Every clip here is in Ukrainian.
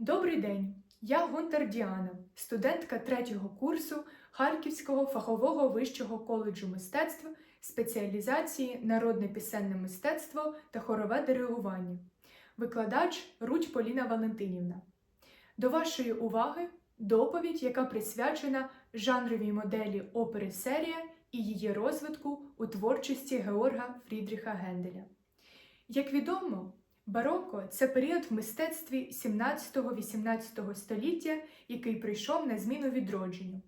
Добрий день! Я Гунтар Діана, студентка третього курсу Харківського фахового вищого коледжу мистецтв спеціалізації народне пісенне мистецтво та хорове диригування, викладач Рудь Поліна Валентинівна. До вашої уваги доповідь, яка присвячена жанровій моделі опери серія і її розвитку у творчості Георга Фрідріха Генделя. Як відомо, Бароко це період в мистецтві 17-18 століття, який прийшов на зміну відродженню.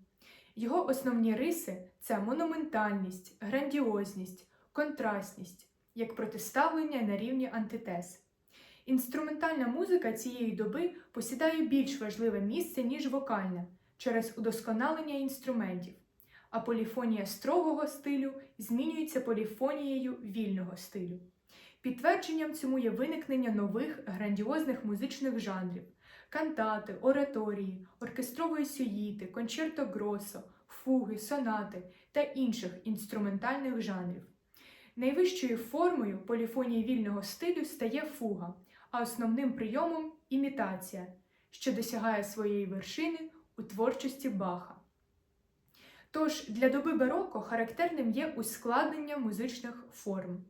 Його основні риси це монументальність, грандіозність, контрастність, як протиставлення на рівні антитез. Інструментальна музика цієї доби посідає більш важливе місце, ніж вокальна, через удосконалення інструментів, а поліфонія строгого стилю змінюється поліфонією вільного стилю. Підтвердженням цьому є виникнення нових грандіозних музичних жанрів кантати, ораторії, оркестрової сюїти, кончерто гросо, фуги, сонати та інших інструментальних жанрів. Найвищою формою поліфонії вільного стилю стає фуга, а основним прийомом імітація, що досягає своєї вершини у творчості Баха. Тож для доби бароко характерним є ускладнення музичних форм.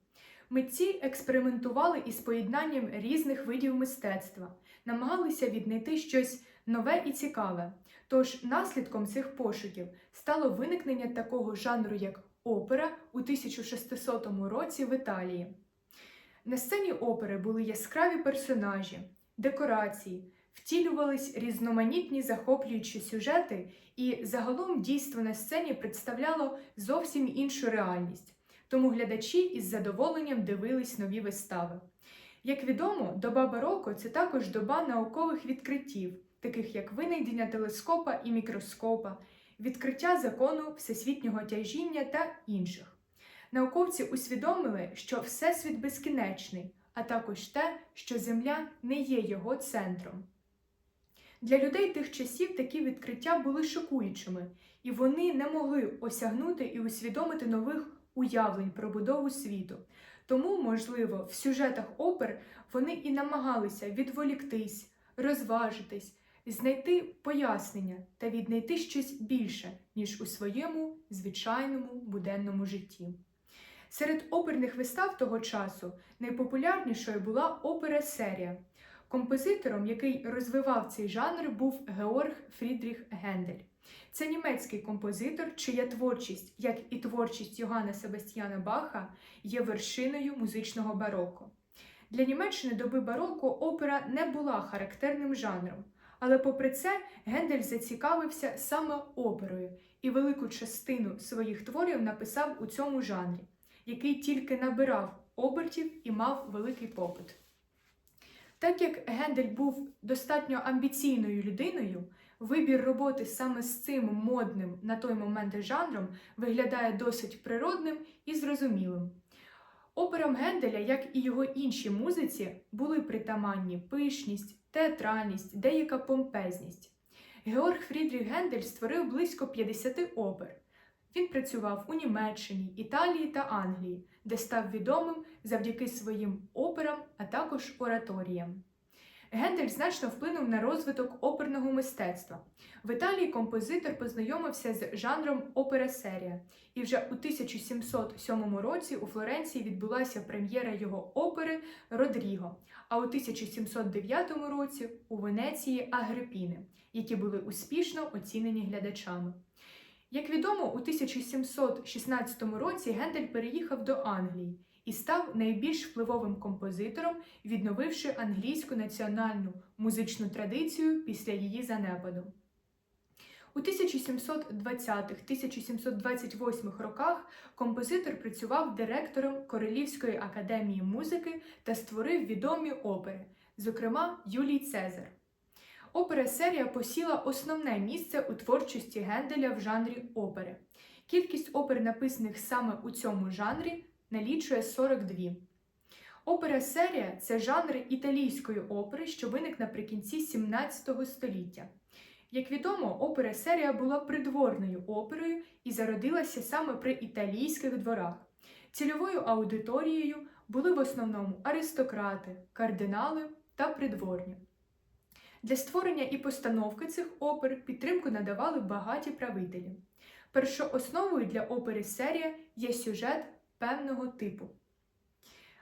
Митці експериментували із поєднанням різних видів мистецтва, намагалися віднайти щось нове і цікаве. Тож наслідком цих пошуків стало виникнення такого жанру, як опера у 1600 році в Італії. На сцені опери були яскраві персонажі, декорації, втілювались різноманітні захоплюючі сюжети, і загалом дійство на сцені представляло зовсім іншу реальність тому глядачі із задоволенням дивились нові вистави. Як відомо, доба бароко це також доба наукових відкриттів, таких як винайдення телескопа і мікроскопа, відкриття закону всесвітнього тяжіння та інших. Науковці усвідомили, що Всесвіт безкінечний, а також те, що Земля не є його центром. Для людей тих часів такі відкриття були шокуючими, і вони не могли осягнути і усвідомити нових уявлень про будову світу. Тому, можливо, в сюжетах опер вони і намагалися відволіктись, розважитись, знайти пояснення та віднайти щось більше, ніж у своєму звичайному буденному житті. Серед оперних вистав того часу найпопулярнішою була опера серія. Композитором, який розвивав цей жанр, був Георг Фрідріх Гендель. Це німецький композитор, чия творчість, як і творчість Йоганна Себастьяна Баха, є вершиною музичного бароко. Для Німеччини доби бароко опера не була характерним жанром, але, попри це, Гендель зацікавився саме оперою і велику частину своїх творів написав у цьому жанрі, який тільки набирав обертів і мав великий попит. Так як Гендель був достатньо амбіційною людиною, вибір роботи саме з цим модним на той момент жанром виглядає досить природним і зрозумілим. Операм Генделя, як і його іншій музиці, були притаманні пишність, театральність, деяка помпезність. Георг Фрідріх Гендель створив близько 50 опер. Він працював у Німеччині, Італії та Англії, де став відомим завдяки своїм операм, а також ораторіям. Гендель значно вплинув на розвиток оперного мистецтва. В Італії композитор познайомився з жанром опера серія, і вже у 1707 році у Флоренції відбулася прем'єра його опери Родріго, а у 1709 році у Венеції Агрипіни, які були успішно оцінені глядачами. Як відомо, у 1716 році Гендель переїхав до Англії і став найбільш впливовим композитором, відновивши англійську національну музичну традицію після її занепаду. У 1720-1728 роках композитор працював директором Королівської академії музики та створив відомі опери, зокрема Юлій Цезар. Опера серія посіла основне місце у творчості Генделя в жанрі опери. Кількість опер, написаних саме у цьому жанрі, налічує 42. Опера серія це жанр італійської опери, що виник наприкінці 17 століття. Як відомо, опера серія була придворною оперою і зародилася саме при італійських дворах. Цільовою аудиторією були в основному аристократи, кардинали та придворні. Для створення і постановки цих опер підтримку надавали багаті правителі. Першоосновою для опери серія є сюжет певного типу.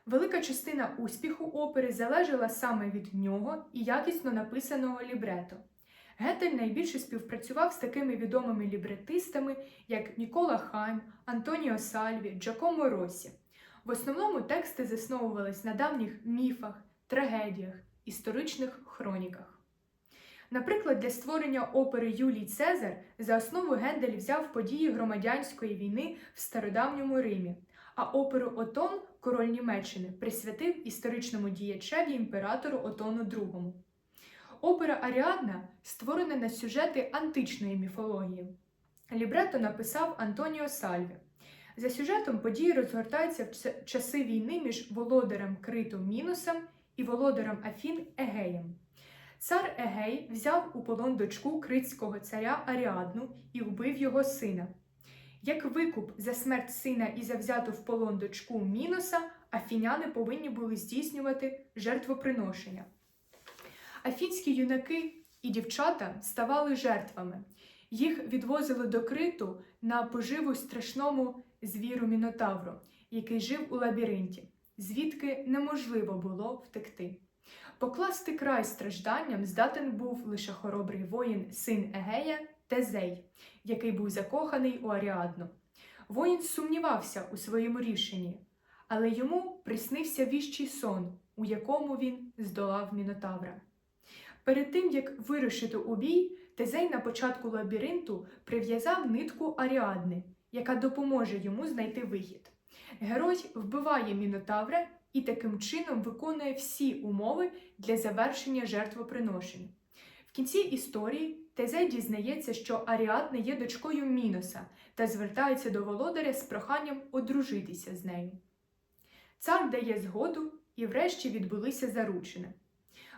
Велика частина успіху опери залежала саме від нього і якісно написаного лібрето. Гетель найбільше співпрацював з такими відомими лібретистами, як Нікола Хайм, Антоніо Сальві, Джакомо Росі. В основному тексти засновувались на давніх міфах, трагедіях, історичних хроніках. Наприклад, для створення опери Юлій Цезар за основу Гендель взяв події громадянської війни в стародавньому Римі, а оперу Отон Король Німеччини присвятив історичному діячеві імператору Отону II. Опера Аріадна створена на сюжети античної міфології. Лібрето написав Антоніо Сальві. За сюжетом події розгортаються в часи війни між володарем Криту Мінусом і володарем Афін Егеєм. Цар Егей взяв у полон дочку критського царя Аріадну і вбив його сина. Як викуп за смерть сина і за взяту в полон дочку Міноса, афіняни повинні були здійснювати жертвоприношення. Афінські юнаки і дівчата ставали жертвами. Їх відвозили до криту на поживу страшному звіру Мінотавру, який жив у лабіринті, звідки неможливо було втекти. Покласти край стражданням здатен був лише хоробрий воїн, син Егея Тезей, який був закоханий у Аріадну. Воїн сумнівався у своєму рішенні, але йому приснився віщий сон, у якому він здолав Мінотавра. Перед тим, як вирушити у бій, Тезей на початку лабіринту прив'язав нитку Аріадни, яка допоможе йому знайти вихід. Герой вбиває Мінотавра і таким чином виконує всі умови для завершення жертвоприношень. В кінці історії Тезей дізнається, що Аріадна є дочкою Міноса та звертається до володаря з проханням одружитися з нею. Цар дає згоду і врешті відбулися заручини.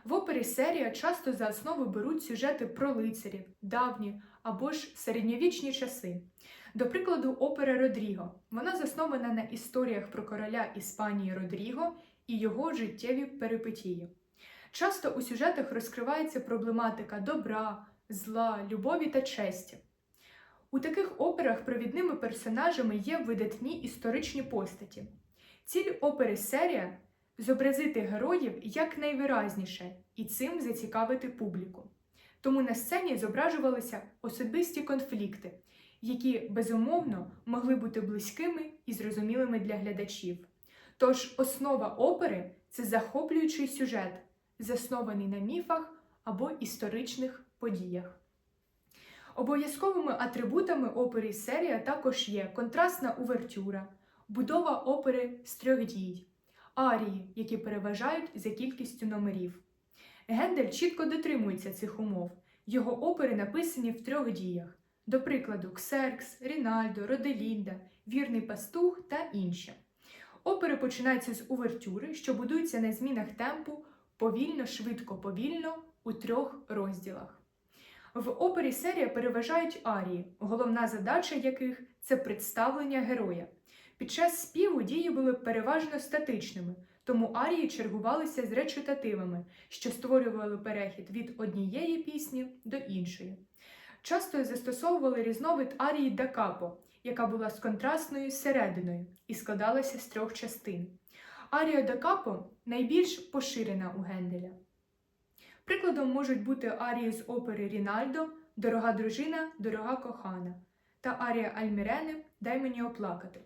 В опері серія часто за основу беруть сюжети про лицарів, давні або ж середньовічні часи. До прикладу, опера Родріго. Вона заснована на історіях про короля Іспанії Родріго і його життєві перипетії. Часто у сюжетах розкривається проблематика добра, зла, любові та честі. У таких операх провідними персонажами є видатні історичні постаті. Ціль опери серія зобразити героїв якнайвиразніше і цим зацікавити публіку. Тому на сцені зображувалися особисті конфлікти, які безумовно могли бути близькими і зрозумілими для глядачів. Тож основа опери це захоплюючий сюжет, заснований на міфах або історичних подіях. Обов'язковими атрибутами опери серія також є контрастна увертюра, будова опери з трьох дій, арії, які переважають за кількістю номерів. Гендель чітко дотримується цих умов. Його опери написані в трьох діях, до прикладу, Ксеркс, Рінальдо, Роделінда, Вірний пастух та інші. Опери починаються з увертюри, що будуються на змінах темпу повільно, швидко, повільно у трьох розділах. В опері серія переважають арії, головна задача яких це представлення героя. Під час співу дії були переважно статичними, тому арії чергувалися з речитативами, що створювали перехід від однієї пісні до іншої. Часто застосовували різновид арії да капо, яка була з контрастною серединою і складалася з трьох частин. Арія да капо найбільш поширена у Генделя. Прикладом можуть бути арії з опери Рінальдо, Дорога дружина, дорога кохана та арія Альмірени Дай мені оплакати.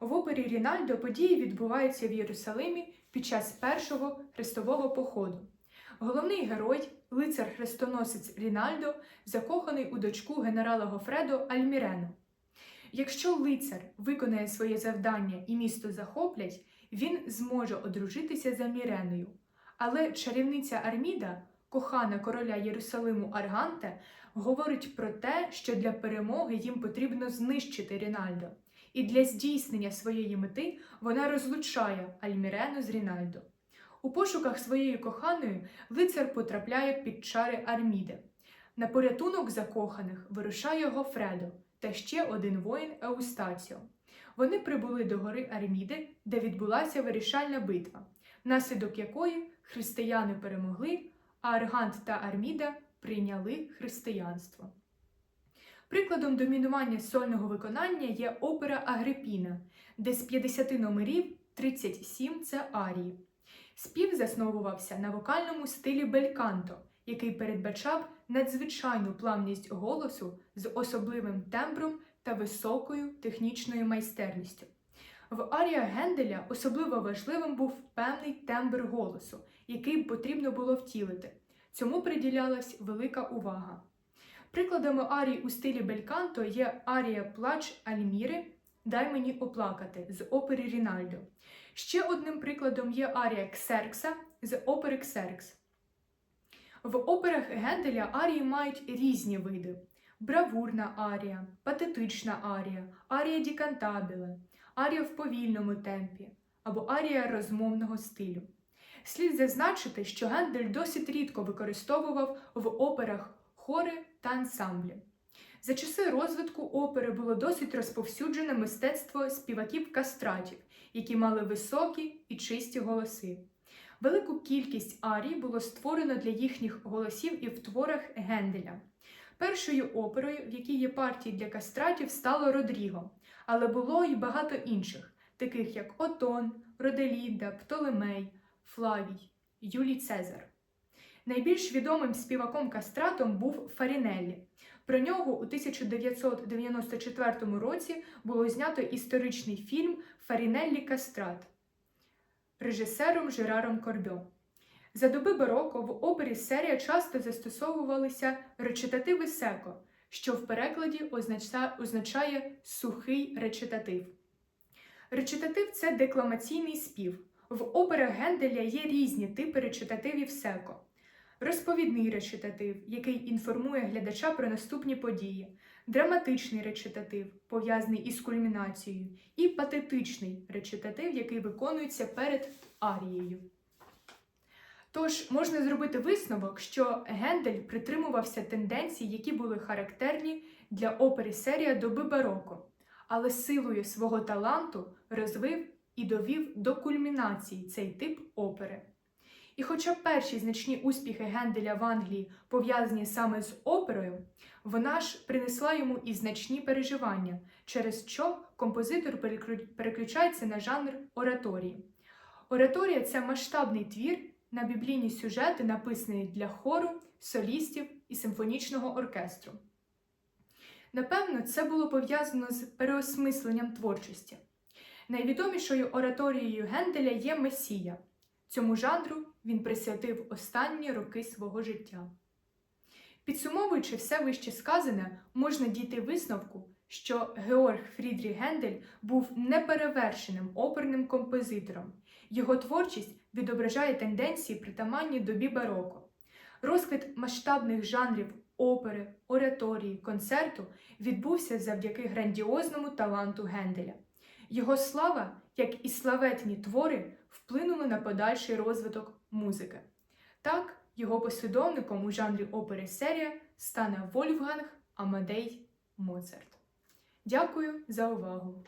В опері Рінальдо події відбуваються в Єрусалимі під час першого хрестового походу. Головний герой, лицар-хрестоносець Рінальдо, закоханий у дочку генерала Гофредо Альмірену. Якщо лицар виконає своє завдання і місто захоплять, він зможе одружитися за Міреною. Але чарівниця Арміда, кохана короля Єрусалиму Арганте, говорить про те, що для перемоги їм потрібно знищити Рінальдо. І для здійснення своєї мети вона розлучає Альмірену з Рінальдо. У пошуках своєї коханої лицар потрапляє під чари Арміди. На порятунок закоханих вирушає Гофредо та ще один воїн Еустаціо. Вони прибули до гори Арміди, де відбулася вирішальна битва, внаслідок якої християни перемогли, а Аргант та Арміда прийняли християнство. Прикладом домінування сольного виконання є опера Агрипіна, де з 50 номерів 37 це арії. Спів засновувався на вокальному стилі бельканто, який передбачав надзвичайну плавність голосу з особливим тембром та високою технічною майстерністю. В аріях Генделя особливо важливим був певний тембр голосу, який потрібно було втілити. Цьому приділялась велика увага. Прикладами арій у стилі бельканто є арія Плач Альміри Дай мені оплакати з опери Рінальдо. Ще одним прикладом є арія Ксеркса з опери Ксеркс. В операх Генделя арії мають різні види: бравурна арія, патетична арія, арія дікантабіле, арія в повільному темпі або арія розмовного стилю. Слід зазначити, що Гендель досить рідко використовував в операх хори та ансамблі. За часи розвитку опери було досить розповсюджене мистецтво співаків кастратів, які мали високі і чисті голоси. Велику кількість арій було створено для їхніх голосів і в творах Генделя. Першою оперою, в якій є партії для кастратів, стало Родріго, але було й багато інших, таких як Отон, Роделіда, Птолемей, Флавій, Юлій Цезар. Найбільш відомим співаком кастратом був Фарінеллі. Про нього у 1994 році було знято історичний фільм Фарінеллі Кастрат режисером Жераром Кордо. За доби бароко в опері серія часто застосовувалися речитативи секо, що в перекладі означає сухий речитатив. Речитатив це декламаційний спів. В операх Генделя є різні типи речитативів секо. Розповідний речитатив, який інформує глядача про наступні події, драматичний речитатив, пов'язаний із кульмінацією, і патетичний речитатив, який виконується перед арією. Тож можна зробити висновок, що Гендель притримувався тенденцій, які були характерні для опери серія доби бароко, але силою свого таланту розвив і довів до кульмінації цей тип опери. І хоча перші значні успіхи Генделя в Англії пов'язані саме з оперою, вона ж принесла йому і значні переживання, через що композитор переключається на жанр ораторії. Ораторія це масштабний твір на біблійні сюжети, написаний для хору, солістів і симфонічного оркестру. Напевно, це було пов'язано з переосмисленням творчості. Найвідомішою ораторією Генделя є Месія. Цьому жанру він присвятив останні роки свого життя. Підсумовуючи все вище сказане, можна дійти висновку, що Георг Фрідріх Гендель був неперевершеним оперним композитором. Його творчість відображає тенденції, притаманні добі бароко. Розквіт масштабних жанрів опери, ораторії, концерту відбувся завдяки грандіозному таланту Генделя. Його слава, як і славетні твори, вплинули на подальший розвиток музики. Так, його послідовником у жанрі опери серія стане Вольфганг Амадей Моцарт. Дякую за увагу!